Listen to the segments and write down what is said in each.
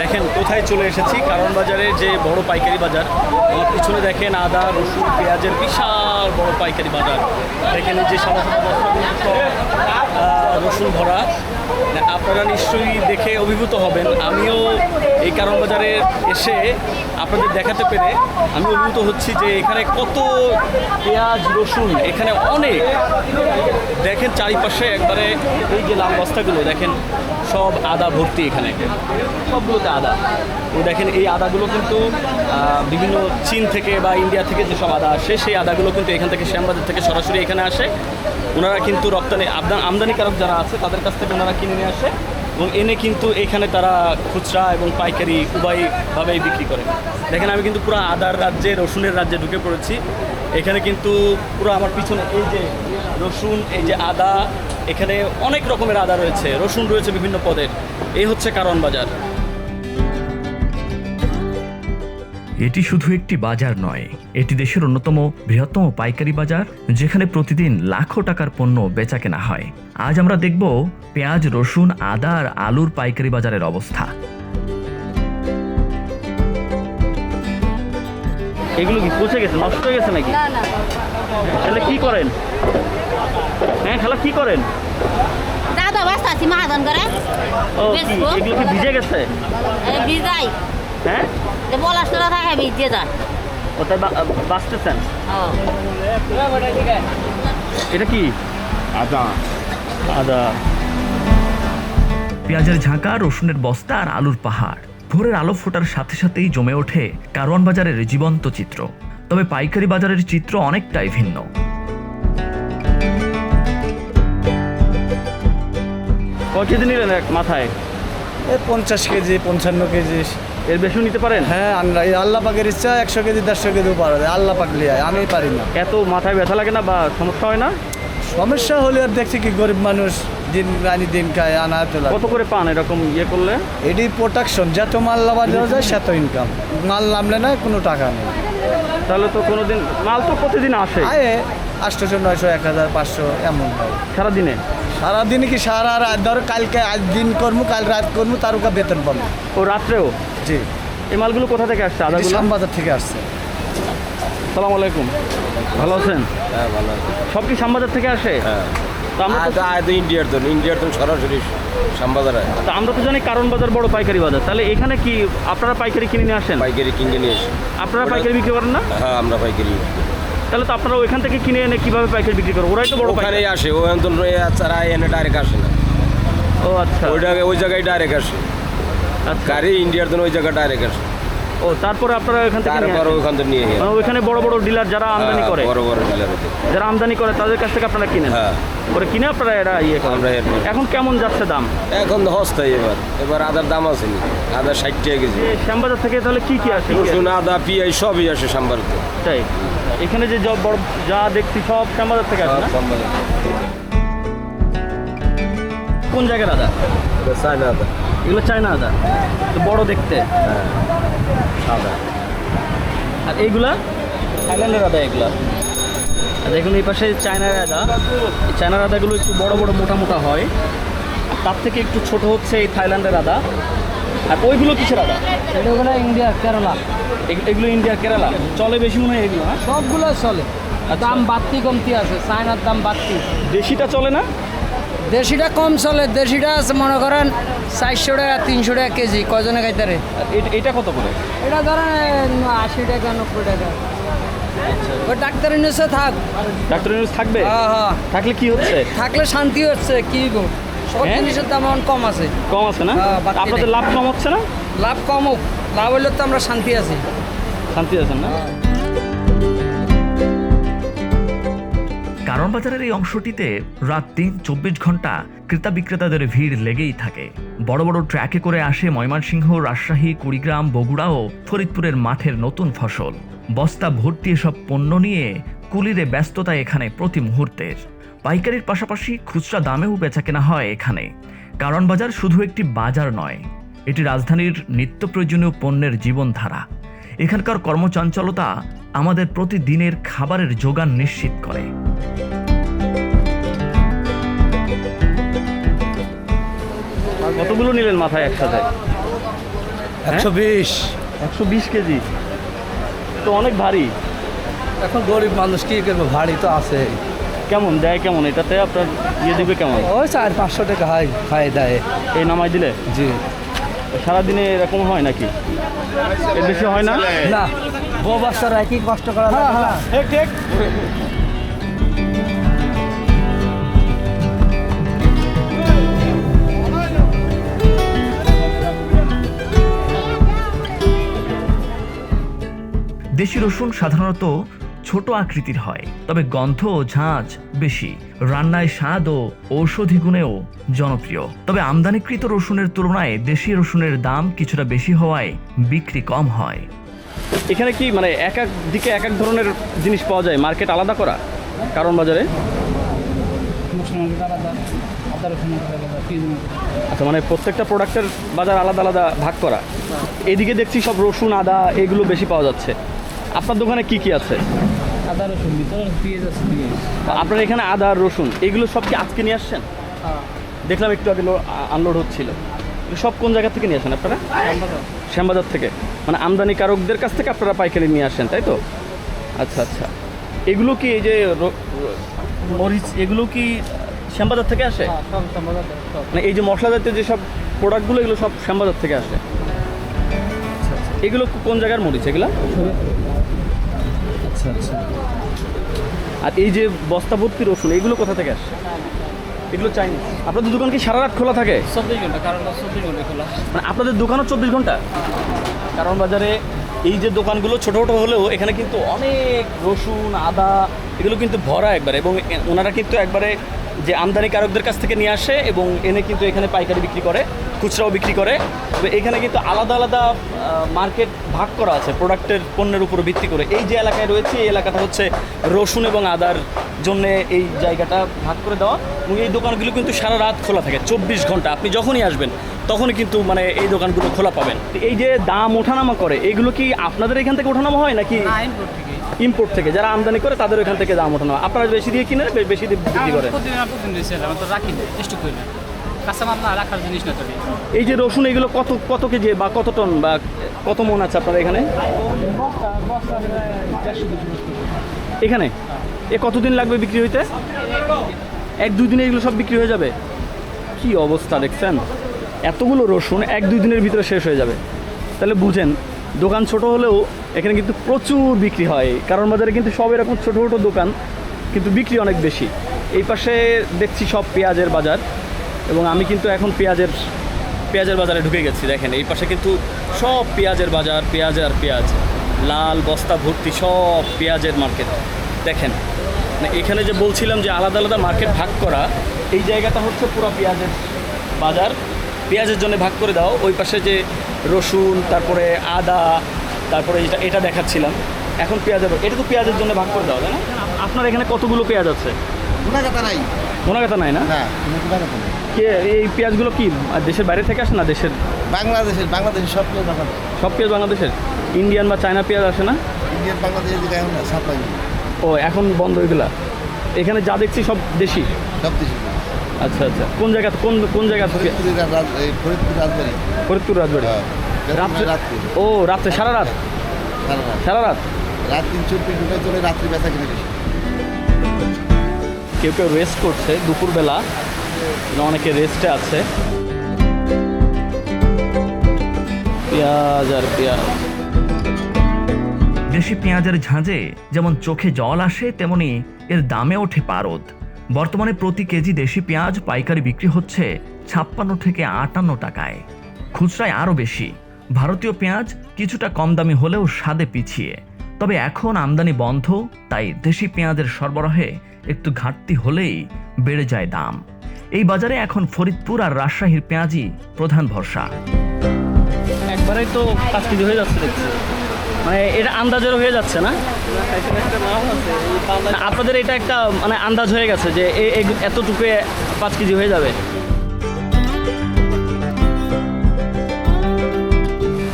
দেখেন, কোথায় চলে এসেছি? কারণ বাজারের যে বড় পাইকারি বাজার পিছনে দেখেন আদা, রসুন, পেঁয়াজের বিশাল বড় পাইকারি বাজার। দেখেন যে সাদা সাদা রসুন ভরা। আপনারা নিশ্চয়ই দেখে অভিভূত হবেন। আমিও এই কারণ বাজারে এসে আপনাদের দেখাতে পেরে আমি অভিভূত হচ্ছি যে এখানে কত পেঁয়াজ, রসুন, এখানে অনেক। দেখেন চারিপাশে একবারে এই যে লাল বস্তাগুলো, দেখেন সব আদা ভর্তি এখানে। সবগুলোতে আদা। ও দেখেন, এই আদাগুলো কিন্তু বিভিন্ন চীন থেকে বা ইন্ডিয়া থেকে যেসব আদা আসে, সেই আদাগুলো কিন্তু এখান থেকে শ্যামবাজার থেকে সরাসরি এখানে আসে। ওনারা কিন্তু রপ্তানি, আমদানি, আমদানিকারক যারা আছে, তাদের কাছ থেকে ওনারা কিনে নিয়ে আসে এবং এনে কিন্তু এখানে তারা খুচরা এবং পাইকারি উভয়ভাবেই বিক্রি করে। দেখেন, আমি কিন্তু পুরো আদার রাজ্যে, রসুনের রাজ্যে ঢুকে পড়েছি। এখানে কিন্তু পুরো আমার পিছনে এই যে রসুন, এই যে আদা এখানে অনেক রকমের আদা রয়েছে, রসুন রয়েছে বিভিন্ন পদের। এই হচ্ছে কারণ বাজার। এটি শুধু একটি বাজার নয়, এটি দেশের অন্যতম বৃহত্তম পাইকারি বাজার, যেখানে প্রতিদিন লাখো টাকার পণ্য বেচা কেনা হয়। আজ আমরা দেখব পেঁয়াজ, রসুন, আদা আর আলুর পাইকারি বাজারের অবস্থা। এগুলো কি পচে গেছে? নষ্ট হয়ে গেছে নাকি? না না। তাহলে কি করেন? হ্যাঁ খালা কি করেন? দাদা বাস্তা আছি মাহাজন করে। এগুলো কি ভিজে গেছে? ভিজাই। হ্যাঁ? যে বলাস তোরা থাকে ভিজে যায়। ওটাই বা- বাঁচতেছেন? ও। এটা কি? আদা। আদা। পেঁয়াজের ঝাঁকা রসুনের বস্তা আর আলুর পাহাড়। ভোরের আলো ফোটার সাথে সাথেই জমে ওঠে কারওয়ান বাজারের জীবন্ত চিত্র। তবে পাইকারি বাজারের চিত্র অনেকটাই ভিন্ন। কেজি নিলেন এক মাথায়? এই পঞ্চাশ কেজি পঞ্চান্ন কেজি। এর বেশি নিতে পারেন? হ্যাঁ আমরা এই আল্লাহ পাকের ইচ্ছা একশো কেজি দেড়শো কেজিও পারা যায়। আল্লাহ পাক লিয়ায় আমি পারি না। এত মাথায় ব্যথা লাগে না বা সমস্যা হয় না? সমস্যা হলে আর দেখছি কি গরিব মানুষ। দিন আনি দিন খায় আনা তোলা কত করে পান এরকম ইয়ে করলে? এটি প্রোটেকশন যত মাল লাভা দেওয়া যায় সেত ইনকাম মাল নামলে না কোনো টাকা নেই। তাহলে তো কোনোদিন মাল তো প্রতিদিন আসে। আয়ে আটশোশো নয়শো এক হাজার পাঁচশো এমন হয়। সারাদিনে? সারাদিন কি সারা রাত ধরো কালকে আজ দিন করব কাল রাত করব তার উপর বেতন পাবো। ও রাত্রেও? জি। এই মালগুলো কোথা থেকে আসছে? আদাগুলো? শ্যামবাজার থেকে আসছে। সালাম আলাইকুম। ভালো আছেন? হ্যাঁ ভালো আছে। সব কি শ্যামবাজার থেকে আসে? হ্যাঁ। ইন্ডিয়ার ইন্ডিয়ার সরাসরি শ্যামবাজারে। তো আমরা তো জানি কারণ বাজার বড় পাইকারি বাজার। তাহলে এখানে কি আপনারা পাইকারি কিনে নিয়ে আসেন? পাইকারি কিনে নিয়ে আপনারা পাইকারি বিক্রি করেন না? হ্যাঁ আমরা পাইকারি তাহলে তো আপনারা ওইখান থেকে কিনে এনে কীভাবে পাইকারি বিক্রি করেন? ওরাই তো বড় ওখানেই আসে ছাড়া এনে ডাইরেক্ট আসে না। ও আচ্ছা। ওই জায়গায় ওই জায়গায় ডাইরেক্ট আসে। আচ্ছা। গাড়ি ইন্ডিয়ার তো ওই জায়গায় ডাইরেক্ট আসে। ও তারপরে আপনারা ওইখান থেকে তারপর ওখান থেকে নিয়ে গিয়ে মানে ওইখানে বড় বড় ডিলার যারা আমদানি করে বড় বড় ডিলার যারা আমদানি করে তাদের কাছ থেকে আপনারা কিনেন? হ্যাঁ। করে কিনে আপনারা এরা ইয়ে করেন? এখন কেমন যাচ্ছে দাম? এখন হস্তায় এবার। এবার আদার দাম আছে নি? আদা ষাট টাকা কেজি। শ্যামবাজার থেকে তাহলে কি কি আসে? রসুন আদা পিঁয়াজ সবই আসে সাম্বারতে তাই? এখানে যে বড় যা দেখছি সব শ্যামবাজার থেকে আসে না? কোন জায়গার আদা? চায়না আদা। এগুলো চায়না আদা? তো বড় দেখতে। হ্যাঁ। সাদা। আর এইগুলা? থাইল্যান্ডের আদা এগুলা। আর দেখুন এই পাশে চায়নার আদা। চায়নার আদাগুলো একটু বড় বড় মোটা মোটা হয়। তার থেকে একটু ছোট হচ্ছে এই থাইল্যান্ডের আদা। আর ওইগুলো কিসের আদা? এগুলো ইন্ডিয়া কেরালা। এগ- এগুলো ইন্ডিয়া কেরালা? চলে বেশি মনে হয় এগুলো হ্যাঁ? সবগুলো চলে। দাম বাড়তি কমতি আছে চায়নার দাম বাড়তি। দেশিটা চলে না? দেশিটা কম চলে দেশিটা আছে মনে করেন চারশো টাকা তিনশো টাকা কেজি কজনে খাইতারে এটা কত করে? এটা ধরেন আশি টাকা নব্বই টাকা। ওই ডাক্তার নিচে থাক। ডাক্তার নিউজ থাকবে? হ্যাঁ হ্যাঁ। থাকলে কি হচ্ছে? থাকলে শান্তি হচ্ছে কি গো সব হ্যাঁ? জিনিসের দাম এখন কম আছে। কম আছে না? আপনাদের লাভ কম হচ্ছে না? লাভ কম হোক লাভ হইলে তো আমরা শান্তি আছি। শান্তি আছেন না? কারণ বাজারের এই অংশটিতে রাত তিন চব্বিশ ঘণ্টা ক্রেতা বিক্রেতাদের ভিড় লেগেই থাকে। বড় বড় ট্র্যাকে করে আসে ময়মনসিংহ, রাজশাহী, কুড়িগ্রাম, বগুড়া ও ফরিদপুরের মাঠের নতুন ফসল। বস্তা ভর্তি এসব পণ্য নিয়ে কুলিরে ব্যস্ততা এখানে প্রতি মুহূর্তের। পাইকারির পাশাপাশি খুচরা দামেও বেচাকেনা হয় এখানে। কারণ বাজার শুধু একটি বাজার নয়, এটি রাজধানীর নিত্য প্রয়োজনীয় পণ্যের জীবনধারা। এখানকার কর্মচঞ্চলতা আমাদের প্রতিদিনের খাবারের যোগান নিশ্চিত করে। কতগুলো নিলেন মাথায় একসাথে? একশো বিশ। একশো বিশ কেজি। তো অনেক ভারী। এখন গরিব মানুষ কি করব? ভারী তো আছে। কেমন? দেয় কেমন? এটাতে আপনার ইয়ে দিবে কেমন? ওই চার পাঁচশো টাকা হয় খাই দেয়। এই নামাই দিলে? জি। সারাদিনে এরকম হয় নাকি? এর বেশি হয় না? না। বাচ্চারা কি কষ্ট করা? ঠিক ঠিক। দেশি রসুন সাধারণত ছোট আকৃতির হয় তবে গন্ধ ও ঝাঁঝ বেশি। রান্নায় স্বাদ ও ঔষধি গুণেও জনপ্রিয়। তবে আমদানিকৃত রসুনের তুলনায় দেশি রসুনের দাম কিছুটা বেশি হওয়ায় বিক্রি কম হয়। এখানে কি মানে এক এক দিকে এক এক ধরনের জিনিস পাওয়া যায়? মার্কেট আলাদা করা? কারণ বাজারে? আচ্ছা মানে প্রত্যেকটা প্রোডাক্টের বাজার আলাদা আলাদা ভাগ করা। এদিকে দেখছি সব রসুন আদা এগুলো বেশি পাওয়া যাচ্ছে। আপনার দোকানে কি কি আছে? আদা রসুন ভিতরে পেঁয়াজ আছে আপনার এখানে আদা আর রসুন এগুলো সব কি আজকে নিয়ে আসছেন? দেখলাম একটু আগে আনলোড হচ্ছিল। সব কোন জায়গা থেকে নিয়ে আসেন আপনারা? শ্যামবাজার থেকে। মানে আমদানিকারকদের কাছ থেকে আপনারা পাইকারি নিয়ে আসেন তাই তো? আচ্ছা আচ্ছা। এগুলো কি এই যে মরিচ এগুলো কি শ্যামবাজার থেকে আসে? সব মানে এই যে মশলা জাতীয় যেসব প্রোডাক্টগুলো এগুলো সব শ্যামবাজার থেকে আসে। এগুলো কোন জায়গার মরিচ এগুলো? আচ্ছা আচ্ছা। আর এই যে বস্তা ভর্তি রসুন এগুলো কোথা থেকে আসে? এগুলো চাইনিজ আপনাদের দোকান কি সারা রাত খোলা থাকে? চব্বিশ ঘণ্টা কারণ চব্বিশ ঘণ্টা খোলা। মানে আপনাদের দোকানও চব্বিশ ঘণ্টা? কারণ বাজারে এই যে দোকানগুলো ছোট ছোট হলেও এখানে কিন্তু অনেক রসুন আদা এগুলো কিন্তু ভরা একবারে। এবং ওনারা কিন্তু একবারে যে আমদানিকারকদের কাছ থেকে নিয়ে আসে এবং এনে কিন্তু এখানে পাইকারি বিক্রি করে খুচরাও বিক্রি করে। তবে এখানে কিন্তু আলাদা আলাদা মার্কেট ভাগ করা আছে প্রোডাক্টের পণ্যের উপর ভিত্তি করে। এই যে এলাকায় রয়েছে এই এলাকাটা হচ্ছে রসুন এবং আদার জন্য এই জায়গাটা ভাগ করে দেওয়া এবং এই দোকানগুলো কিন্তু সারা রাত খোলা থাকে চব্বিশ ঘণ্টা। আপনি যখনই আসবেন তখনই কিন্তু মানে এই দোকানগুলো খোলা পাবেন। এই যে দাম ওঠানামা করে এগুলো কি আপনাদের এখান থেকে ওঠানামা হয় নাকি ইম্পোর্ট থেকে? যারা আমদানি করে তাদের ওখান থেকে দাম ওঠানো আপনারা বেশি দিয়ে কিনে বেশি দিয়ে বিক্রি করি এই যে রসুন এগুলো কত কত কেজি বা কত টন বা কত মন আছে আপনার এখানে? এখানে? এ কতদিন লাগবে বিক্রি হইতে? এক, দুই দিনে এগুলো সব বিক্রি হয়ে যাবে? কি অবস্থা দেখছেন? এতগুলো রসুন এক, দুই দিনের ভিতরে শেষ হয়ে যাবে। তাহলে বুঝেন, দোকান ছোট হলেও এখানে কিন্তু প্রচুর বিক্রি হয়। কারণ বাজারে কিন্তু সব এরকম ছোটো ছোটো দোকান, কিন্তু বিক্রি অনেক বেশি। এই পাশে দেখছি সব পেঁয়াজের বাজার, এবং আমি কিন্তু এখন পেঁয়াজের পেঁয়াজের বাজারে ঢুকে গেছি, দেখেন। এই পাশে কিন্তু সব পেঁয়াজের বাজার, পেঁয়াজ আর পেঁয়াজ। লাল বস্তা ভর্তি সব পেঁয়াজের মার্কেট। দেখেন এখানে যে বলছিলাম যে আলাদা আলাদা মার্কেট ভাগ করা এই জায়গাটা হচ্ছে পুরো পেঁয়াজের বাজার। পেঁয়াজের জন্য ভাগ করে দাও। ওই পাশে যে রসুন তারপরে আদা তারপরে এটা এটা দেখাচ্ছিলাম। এখন পেঁয়াজের এটা তো পেঁয়াজের জন্য ভাগ করে দেওয়া তাই না? আপনার এখানে কতগুলো পেঁয়াজ আছে? গুণাগাতা নাই। নাই না? কে এই পেঁয়াজগুলো কি দেশের বাইরে থেকে আসে না দেশের? বাংলাদেশের বাংলাদেশের সব পেয়ে দেখা যায় সব পেঁয়াজ বাংলাদেশের? ইন্ডিয়ান বা চায়না পেঁয়াজ আসে না? ইন্ডিয়ান বাংলাদেশের সাপ্লাই ও এখন বন্ধ এগুলা এখানে যা দেখছি সব দেশি? সব দেশে। আচ্ছা আচ্ছা। কোন জায়গা কোন কোন জায়গা থেকে ফরিদপুর রাজবাড়ি। ফরিদপুর রাজবাড়ি। হ্যাঁ। রাত্রে ও রাত্রে সারা রাত? সারা রাত। রাত? তিন চব্বিশ চলে রাত্রি বেচা কিনে বেশি। কেউ কেউ রেস্ট করছে দুপুরবেলা। অনেকে রেস্টে আছে। পেঁয়াজ আর পেঁয়াজ। দেশি পেঁয়াজের ঝাঁঝে যেমন চোখে জল আসে, তেমনি এর দামে ওঠে পারদ। বর্তমানে প্রতি কেজি দেশি পেঁয়াজ পাইকারি বিক্রি হচ্ছে ছাপ্পান্ন থেকে আটান্ন টাকায়। খুচরায় আরও বেশি। ভারতীয় পেঁয়াজ কিছুটা কম দামি হলেও স্বাদে পিছিয়ে। তবে এখন আমদানি বন্ধ, তাই দেশি পেঁয়াজের সরবরাহে একটু ঘাটতি হলেই বেড়ে যায় দাম। এই বাজারে এখন ফরিদপুর আর রাজশাহীর পেঁয়াজই প্রধান ভরসা। একবারেই তো হয়ে যাচ্ছে মানে এটা আন্দাজেরও হয়ে যাচ্ছে না? আপনাদের এটা একটা মানে আন্দাজ হয়ে গেছে যে এতটুকু পাঁচ কেজি হয়ে যাবে।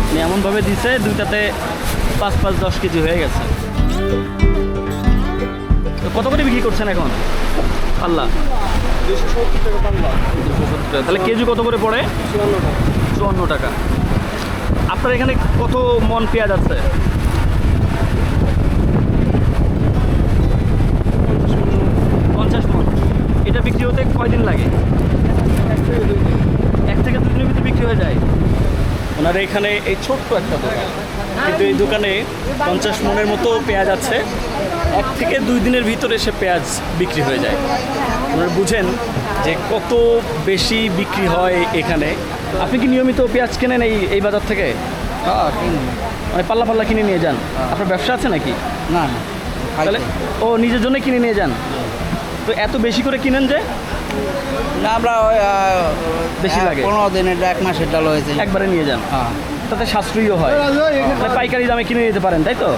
মানে এমনভাবে দিছে দুইটাতে পাঁচ পাঁচ দশ কেজি হয়ে গেছে। কত করে বিক্রি করছেন এখন? টাকা তাহলে কেজি কত করে পড়ে? চুয়ান্ন টাকা। আপনার এখানে কত মন পেঁয়াজ আছে? পঞ্চাশ মন। এটা বিক্রি হতে কয়দিন লাগে? এক থেকে দুই দিনের ভিতরে বিক্রি হয়ে যায়। ওনার এখানে এই ছোট্ট একটা দোকান। কিন্তু এই দোকানে পঞ্চাশ মনের মতো পেঁয়াজ আছে। এক থেকে দুই দিনের ভিতরে সে পেঁয়াজ বিক্রি হয়ে যায়। আপনারা বুঝেন যে কত বেশি বিক্রি হয় এখানে। আপনি কি নিয়মিত পেঁয়াজ কেনেন এই এই বাজার থেকে? হ্যাঁ মানে পাল্লা পাল্লা কিনে নিয়ে যান। আপনার ব্যবসা আছে নাকি? না তাহলে ও নিজের জন্য কিনে নিয়ে যান। তো এত বেশি করে কিনেন যে? না আমরা ওই বেশি লাগে? পনেরো দিনের এক মাসের ডাল হয়েছে। একবারে নিয়ে যান। হ্যাঁ। তাতে সাশ্রয়ীও হয়। পাইকারি দামে কিনে নিতে পারেন তাই তো?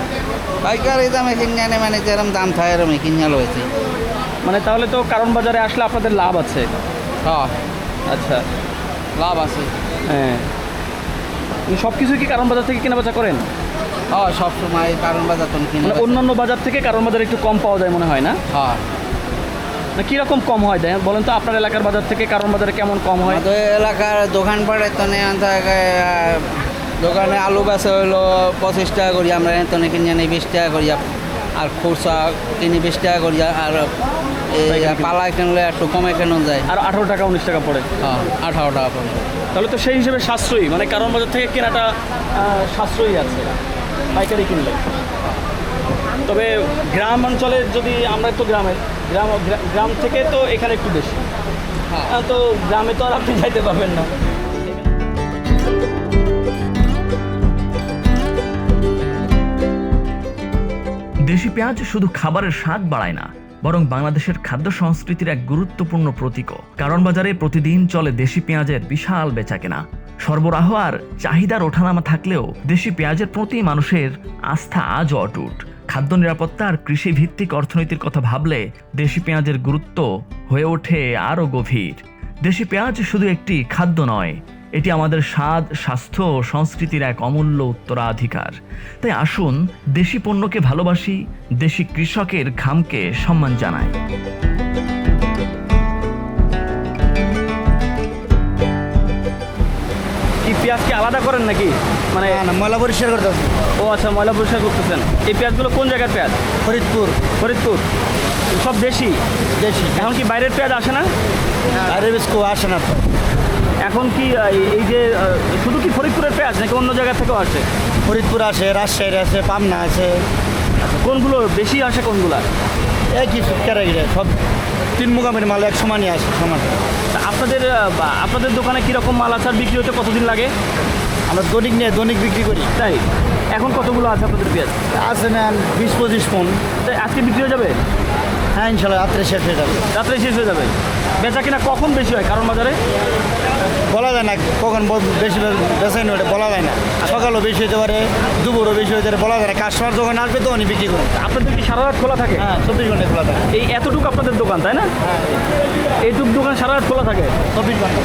পাইকারি দামে কিনে আনে মানে যেরকম দাম থাকে এরকম কিনে হয়েছে। মানে তাহলে তো কারণ বাজারে আসলে আপনাদের লাভ আছে। হ্যাঁ। আচ্ছা। লাভ আছে। হ্যাঁ। সব কিছু কি কারণ বাজার থেকে কেনা বেচা করেন হ্যাঁ সবসময় কারণ বাজার তো কিনে মানে অন্যান্য বাজার থেকে কারণ বাজার একটু কম পাওয়া যায় মনে হয় না? হ্যাঁ না কীরকম কম হয় দেয় বলেন তো আপনার এলাকার বাজার থেকে কারণ বাজারে কেমন কম হয়? আমাদের এলাকার দোকান পাড়ে তো নেই দোকানে আলু বেচা হইল পঁচিশ টাকা করি আমরা এখানে কিনে আনি বিশ টাকা করি আর খুচরা কিনি বিশ টাকা করি আর পালা কিনলে একটু কমে কেন যায়। আর আঠারো টাকা উনিশ টাকা পড়ে। হ্যাঁ আঠারো টাকা পড়বে তাহলে তো সেই হিসেবে সাশ্রয়ী। মানে কারণ বাজার থেকে কেনাটা আহ, সাশ্রয়ী আছে। পাইকারি কিনলে। তবে গ্রাম অঞ্চলে যদি আমরা তো গ্রামের গ্রাম গ্রাম থেকে তো এখানে একটু বেশি। হ্যাঁ। তো গ্রামে তো আর আপনি যাইতে পারবেন না। দেশি পেঁয়াজ শুধু খাবারের স্বাদ বাড়ায় না বরং বাংলাদেশের খাদ্য সংস্কৃতির এক গুরুত্বপূর্ণ প্রতীকও। কারণ বাজারে প্রতিদিন চলে দেশি পেঁয়াজের বিশাল বেচাকেনা। সরবরাহ আর চাহিদার ওঠানামা থাকলেও দেশি পেঁয়াজের প্রতি মানুষের আস্থা আজও অটুট। খাদ্য নিরাপত্তা আর কৃষি ভিত্তিক অর্থনীতির কথা ভাবলে দেশি পেঁয়াজের গুরুত্ব হয়ে ওঠে আরও গভীর। দেশি পেঁয়াজ শুধু একটি খাদ্য নয় এটি আমাদের স্বাদ স্বাস্থ্য ও সংস্কৃতির এক অমূল্য উত্তরাধিকার। তাই আসুন দেশি পণ্যকে ভালোবাসি দেশি কৃষকের ঘামকে সম্মান জানাই। কি পেঁয়াজ আলাদা করেন নাকি? মানে ময়লা পরিষ্কার করতে ও আচ্ছা ময়লা পরিষ্কার করতেছেন। এই পেঁয়াজগুলো কোন জায়গার পেঁয়াজ? ফরিদপুর। ফরিদপুর। সব দেশি? দেশি। এখন কি বাইরের পেঁয়াজ আসে না? বাইরের বেশ আসে না। এখন কি এই- যে শুধু কি ফরিদপুরের পেঁয়াজ নাকি অন্য জায়গা থেকেও আসে? ফরিদপুর আসে রাজশাহীর আছে পাবনা আছে কোনগুলো বেশি আসে কোনগুলা? একই সব ক্যারাগিরে সব তিন মুগামের মাল এক সমানই আসে সমান। আপনাদের আপনাদের দোকানে কীরকম মাল আচার বিক্রি হতে কতদিন লাগে? আমরা দৈনিক নিয়ে দৈনিক বিক্রি করি। তাই? এখন কতগুলো আছে আপনাদের পেঁয়াজ? আছে নেন বিশ পঁচিশ ফোন তাই আজকে বিক্রি হয়ে যাবে? হ্যাঁ ইনশাল্লাহ রাত্রে শেষ হয়ে যাবে। রাত্রে শেষ হয়ে যাবে। বেচা কিনা কখন বেশি হয় কারণ বাজারে? বলা যায় না কখন বেশি বেসাই ওটা বলা যায় না। সকালও বেশি হতে পারে দুপুরও বেশি হতে পারে বলা যায় না। কাস্টমার যখন আসবে তখনই বিক্রি করবে। আপনাদের কি সারা রাত খোলা থাকে? হ্যাঁ চব্বিশ ঘণ্টা খোলা থাকে। এই এতটুকু আপনাদের দোকান তাই না? এইটুকু দোকান সারা রাত খোলা থাকে? চব্বিশ ঘণ্টা।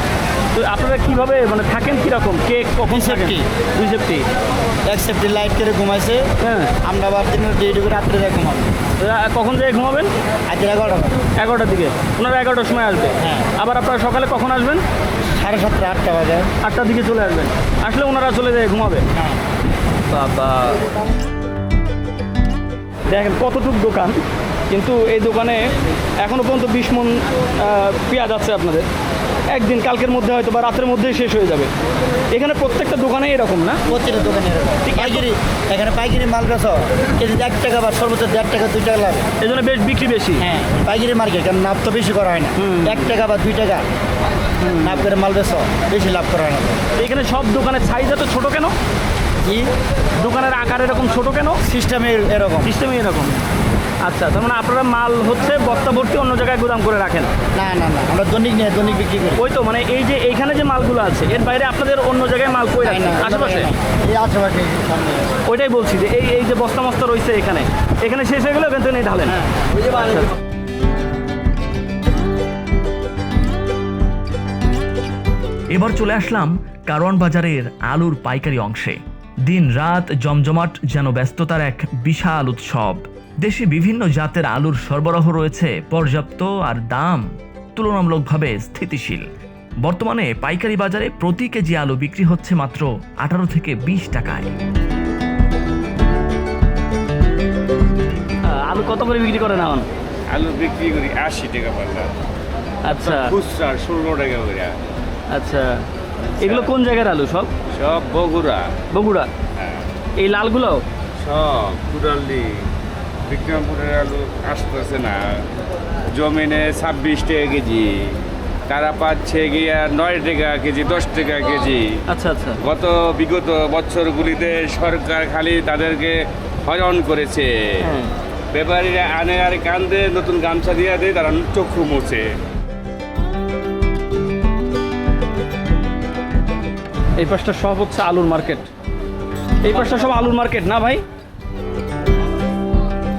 তো আপনারা কীভাবে মানে থাকেন কীরকম? কে কখন safety। দুই সেফটি? এক সেফটি লাইট করে ঘুমাইছে। হ্যাঁ। আমরা আবার দিনের ডিউটি করে রাত্রে যাই ঘুমাবো। কখন যেয়ে ঘুমাবেন? আজকে এগারোটা এগারোটার দিকে। ওনারা এগারোটার সময় আসবে। হ্যাঁ। আবার আপনারা সকালে কখন আসবেন? সাড়ে সাতটা আটটা বাজে। আটটার দিকে চলে আসবেন। আসলে ওনারা চলে যায় ঘুমাবে হ্যাঁ। বাবা। দেখেন কতটুক দোকান। কিন্তু এই দোকানে এখনও পর্যন্ত বিশ মন পেঁয়াজ আছে আপনাদের। একদিন কালকের মধ্যে হয়তো বা রাতের মধ্যেই শেষ হয়ে যাবে। এখানে প্রত্যেকটা দোকানে এরকম না? প্রত্যেকটা দোকানে এরকম। পাইকারি এখানে পাইকারি মাল বেছ কেজি এক টাকা বা সর্বোচ্চ দেড় টাকা দুই টাকা লাগে। এই জন্য বেশ বিক্রি বেশি। হ্যাঁ পাইকারি মার্কেট কারণ নাপ তো বেশি করা হয় না। এক টাকা বা দুই টাকা। লাভ করে মাল বেছ বেশি লাভ করা হয় না। এখানে সব দোকানের সাইজ এত ছোটো কেন? কি? দোকানের আকার এরকম ছোট কেন? সিস্টেমে এরকম। সিস্টেমই এরকম। আচ্ছা তার মানে আপনারা মাল হচ্ছে বস্তা ভর্তি অন্য জায়গায় গুদাম করে রাখেন? না না না আমরা দৈনিক নিয়ে দৈনিক বিক্রি করি। ওই তো মানে এই যে এইখানে যে মালগুলো আছে এর বাইরে আপনাদের অন্য জায়গায় মাল কই রাখেন? আশেপাশে? এই আশেপাশে ওইটাই বলছি যে এই এই যে বস্তা মস্তা রয়েছে এখানে এখানে শেষ হয়ে গেলে ওখান থেকে ঢালেন। আচ্ছা। এবার চলে আসলাম কারওয়ান বাজারের আলুর পাইকারি অংশে। দিন রাত জমজমাট যেন ব্যস্ততার এক বিশাল উৎসব। দেশে বিভিন্ন জাতের আলুর সরবরাহ রয়েছে পর্যাপ্ত আর দাম তুলনামূলকভাবে স্থিতিশীল। বর্তমানে পাইকারি বাজারে প্রতি কেজি আলু বিক্রি হচ্ছে মাত্র আঠারো থেকে বিশ টাকায়। আলু কত করে বিক্রি করেন এখন? আলু বিক্রি করি আশি টাকা পাল্লা। আচ্ছা। খুচরা ষোলো টাকা করে। আচ্ছা। এগুলো কোন জায়গার আলু সব? সব বগুড়া। বগুড়া? হ্যাঁ, এই লালগুলো সব কুড়ালি। বিক্রমপুরের আলু আসতেছে না। জমিনে ছাব্বিশ টাকা কেজি তারা পাচ্ছে গিয়া নয় টাকা কেজি দশ টাকা কেজি। আচ্ছা আচ্ছা। গত বিগত বছরগুলিতে সরকার খালি তাদেরকে হরণ করেছে। ব্যাপারীরা আনে আর কান্দে নতুন গামছা দিয়ে দেয় তারা চক্ষু মুছে। এই পাশটা সব হচ্ছে আলুর মার্কেট। এই পাশটা সব আলুর মার্কেট না ভাই?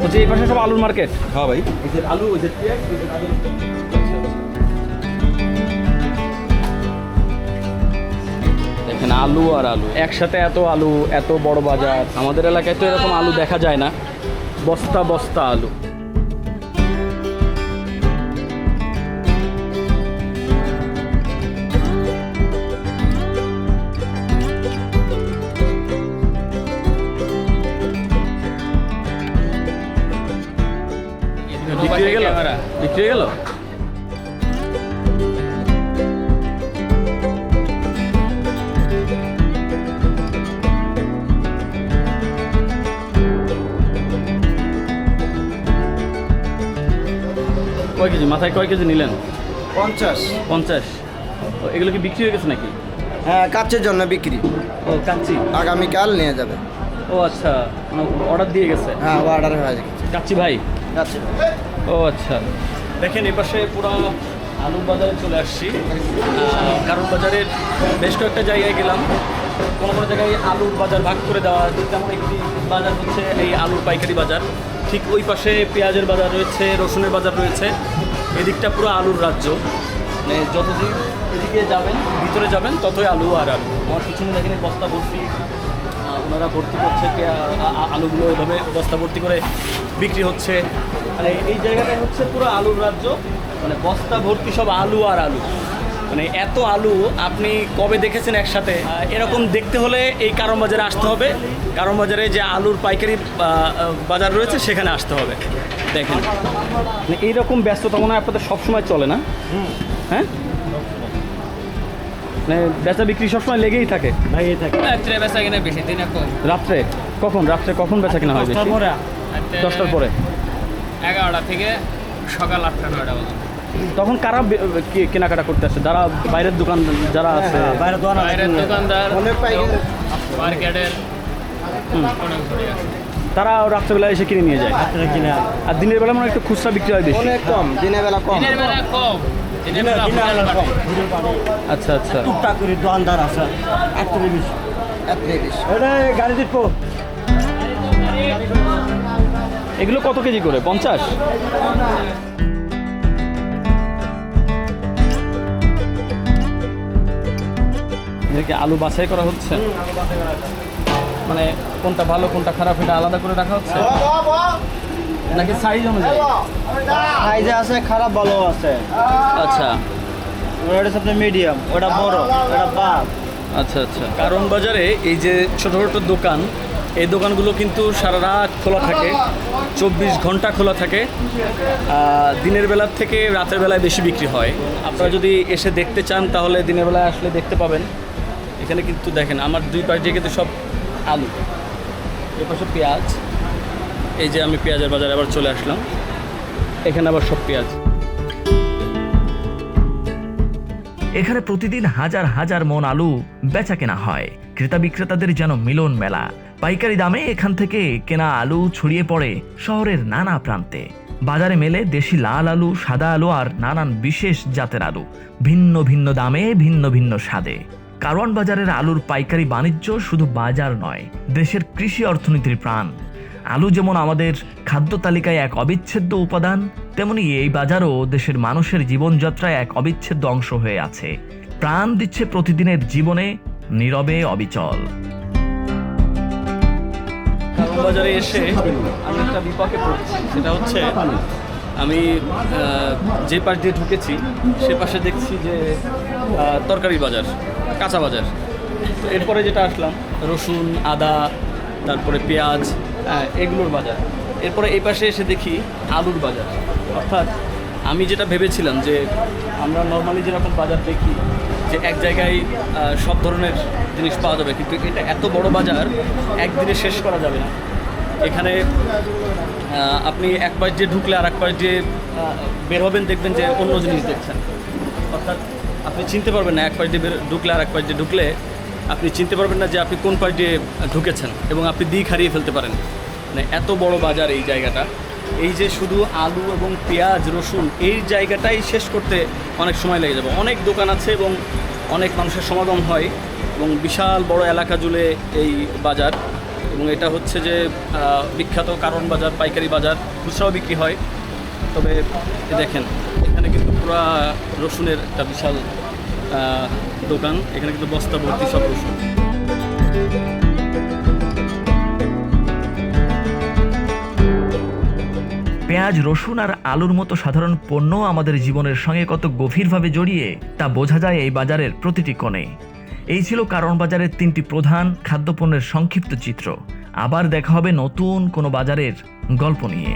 বলছি এই পাশে সব আলুর মার্কেট? হ্যাঁ ভাই আলু দেখেন আলু আর আলু। একসাথে এত আলু এত বড় বাজার। আমাদের এলাকায় তো এরকম আলু দেখা যায় না। বস্তা বস্তা আলু। মাথায় কয় কেজি নিলেন? পঞ্চাশ। পঞ্চাশ। ও, এগুলো কি বিক্রি হয়ে গেছে নাকি? হ্যাঁ কাচের জন্য বিক্রি। ও কাচ্চি? আগামীকাল নিয়ে যাবে। ও আচ্ছা। অর্ডার দিয়ে গেছে? হ্যাঁ অর্ডার হয়ে গেছে। কাচ্চি ভাই? কাছে ও আচ্ছা। দেখেন এপাশে পুরো আলুর বাজারে চলে আসছি। কারণ বাজারের বেশ কয়েকটা জায়গায় গেলাম। কোনো কোনো জায়গায় আলুর বাজার ভাগ করে দেওয়া যেমন একটি বাজার হচ্ছে এই আলুর পাইকারি বাজার। ঠিক ওই পাশে পেঁয়াজের বাজার রয়েছে রসুনের বাজার রয়েছে। এদিকটা পুরো আলুর রাজ্য। মানে যতদিন এদিকে যাবেন, ভিতরে যাবেন, ততই আলু আর আলু। আমার পিছনে দেখেন বস্তা ভর্তি ওনারা ভর্তি করছে আলুগুলো এভাবে বস্তা ভর্তি করে বিক্রি হচ্ছে। মানে এই জায়গাটা হচ্ছে পুরো আলুর রাজ্য। মানে বস্তা ভর্তি সব আলু আর আলু। মানে এত আলু আপনি কবে দেখেছেন একসাথে? এরকম দেখতে হলে এই কারণ বাজারে আসতে হবে। কারণ বাজারে যে আলুর পাইকারি বাজার রয়েছে সেখানে আসতে হবে। দেখেন। মানে এইরকম ব্যস্ততা মনে হয় আপনাদের সবসময় চলে না? হ্যাঁ? মানে বেচা বিক্রি সবসময় লেগেই থাকে। ভাই থাকে। রাত্রে বেচা কিনা বেশি দিনে রাত্রে? কখন? রাত্রে কখন বেচা কিনা হয় বেশি? দশটার পরে। এগারোটা থেকে সকাল আটটা নয়টা পর্যন্ত। তখন কারা কে- কেনাকাটা করতে আসে? যারা বাইরের দোকান যারা আছে। বাইরে দোকান বাইরের দোকানদার মার্কেটের অনেক ঘুরে আছে তারা রাত্রেবেলা এসে কিনে নিয়ে যায়। কিনা আর দিনের বেলা মনে হয় একটু খুচরা বিক্রি হয় বেশি। অনেক কম দিনের বেলা কম। দিনের বেলা কম দিনের বেলা দিনের বেলা কম। আচ্ছা আচ্ছা। টুকটাক করে দোকানদার আছে একত্রিশ একত্রিশ এটা গাড়ি দিব এগুলো কত কেজি করে? পঞ্চাশ? এদেরকে আলু বাছাই করা হচ্ছে? মানে কোনটা ভালো কোনটা খারাপ এটা আলাদা করে রাখা হচ্ছে? নাকি সাইজ অনুযায়ী? সাইজে আছে খারাপ ভালো আছে। আচ্ছা। ওটা সবচেয়ে মিডিয়াম ওটা বড় ওটা বাপ আচ্ছা আচ্ছা। কারণ বাজারে এই যে ছোট ছোট দোকান এই দোকানগুলো কিন্তু সারা রাত খোলা থাকে চব্বিশ ঘণ্টা খোলা থাকে। দিনের বেলার থেকে রাতের বেলায় বেশি বিক্রি হয়। আপনারা যদি এসে দেখতে চান তাহলে দিনের বেলায় আসলে দেখতে পাবেন। এখানে কিন্তু দেখেন, আমার দুই পাশে কিন্তু সব আলু। এ পাশে পেঁয়াজ। এই যে আমি পেঁয়াজের বাজারে আবার চলে আসলাম। এখানে আবার সব পেঁয়াজ। এখানে প্রতিদিন হাজার হাজার মন আলু বেচা কেনা হয়। ক্রেতা বিক্রেতাদের যেন মিলন মেলা। পাইকারি দামে এখান থেকে কেনা আলু ছড়িয়ে পড়ে শহরের নানা প্রান্তে। বাজারে মেলে দেশি লাল আলু, সাদা আলু আর নানান বিশেষ জাতের আলু। ভিন্ন ভিন্ন দামে ভিন্ন ভিন্ন স্বাদে। কারওয়ান বাজারের আলুর পাইকারি বাণিজ্য শুধু বাজার নয়, দেশের কৃষি অর্থনীতির প্রাণ। আলু যেমন আমাদের খাদ্য তালিকায় এক অবিচ্ছেদ্য উপাদান, তেমনি এই বাজারও দেশের মানুষের জীবনযাত্রায় এক অবিচ্ছেদ্য অংশ হয়ে আছে। প্রাণ দিচ্ছে প্রতিদিনের জীবনে নীরবে অবিচল। বাজারে এসে আমি একটা বিপাকে পড়েছি। সেটা হচ্ছে, আমি যে পাশ দিয়ে ঢুকেছি, সে পাশে দেখছি যে তরকারি বাজার। কাঁচা বাজার তো এরপরে যেটা আসলাম রসুন আদা তারপরে পেঁয়াজ হ্যাঁ, এগুলোর বাজার। এরপরে এই পাশে এসে দেখি আলুর বাজার। অর্থাৎ আমি যেটা ভেবেছিলাম যে আমরা নর্মালি যেরকম বাজার দেখি যে এক জায়গায় সব ধরনের জিনিস পাওয়া যাবে কিন্তু এটা এত বড় বাজার একদিনে শেষ করা যাবে না। এখানে আপনি এক পাশ দিয়ে ঢুকলে আর এক পাশ দিয়ে বের হবেন দেখবেন যে অন্য জিনিস দেখছেন। অর্থাৎ আপনি চিনতে পারবেন না, এক দিয়ে ঢুকলে আর এক দিয়ে ঢুকলে আপনি চিনতে পারবেন না যে আপনি কোন দিয়ে ঢুকেছেন এবং আপনি দিক হারিয়ে ফেলতে পারেন। মানে এত বড় বাজার এই জায়গাটা। এই যে শুধু আলু এবং পেঁয়াজ, রসুন, এই জায়গাটাই শেষ করতে অনেক সময় লেগে যাবে। অনেক দোকান আছে এবং অনেক মানুষের সমাগম হয় এবং বিশাল বড় এলাকা জুড়ে এই বাজার এবং এটা হচ্ছে যে বিখ্যাত কারণ বাজার, পাইকারি বাজার, খুচরাও বিক্রি হয়। তবে দেখেন পুরা রসুনের একটা বিশাল দোকান। এখানে কিন্তু বস্তা ভর্তি সব রসুন। পেঁয়াজ, রসুন আর আলুর মতো সাধারণ পণ্য আমাদের জীবনের সঙ্গে কত গভীরভাবে জড়িয়ে, তা বোঝা যায় এই বাজারের প্রতিটি কোণে। এই ছিল কারণ বাজারের তিনটি প্রধান খাদ্যপণ্যের সংক্ষিপ্ত চিত্র। আবার দেখা হবে নতুন কোনো বাজারের গল্প নিয়ে।